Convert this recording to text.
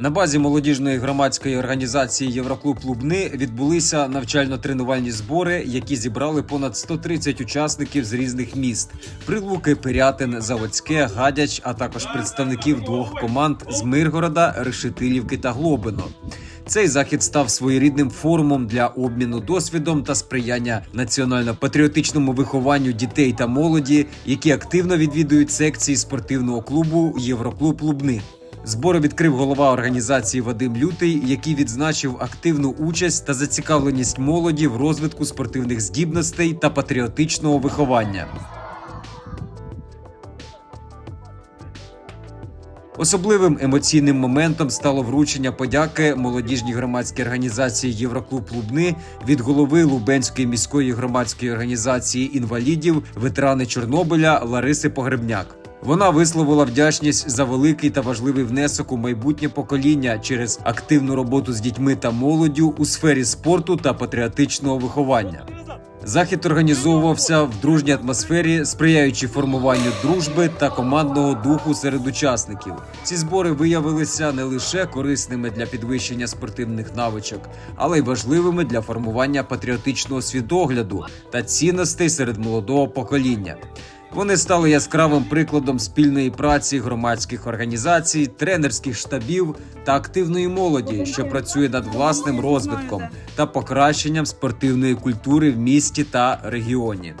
На базі молодіжної громадської організації Євроклуб Лубни відбулися навчально-тренувальні збори, які зібрали понад 130 учасників з різних міст: Прилуки, Пирятин, Заводське, Гадяч, а також представників двох команд з Миргорода, Решетилівки та Глобино. Цей захід став своєрідним форумом для обміну досвідом та сприяння національно-патріотичному вихованню дітей та молоді, які активно відвідують секції спортивного клубу Євроклуб Лубни. Збори відкрив голова організації Вадим Лютий, який відзначив активну участь та зацікавленість молоді в розвитку спортивних здібностей та патріотичного виховання. Особливим емоційним моментом стало вручення подяки молодіжній громадській організації Євроклуб Лубни від голови Лубенської міської громадської організації інвалідів ветерани Чорнобиля Лариси Погребняк. Вона висловила вдячність за великий та важливий внесок у майбутнє покоління через активну роботу з дітьми та молоддю у сфері спорту та патріотичного виховання. Захід організовувався в дружній атмосфері, сприяючи формуванню дружби та командного духу серед учасників. Ці збори виявилися не лише корисними для підвищення спортивних навичок, але й важливими для формування патріотичного світогляду та цінностей серед молодого покоління. Вони стали яскравим прикладом спільної праці громадських організацій, тренерських штабів та активної молоді, що працює над власним розвитком та покращенням спортивної культури в місті та регіоні.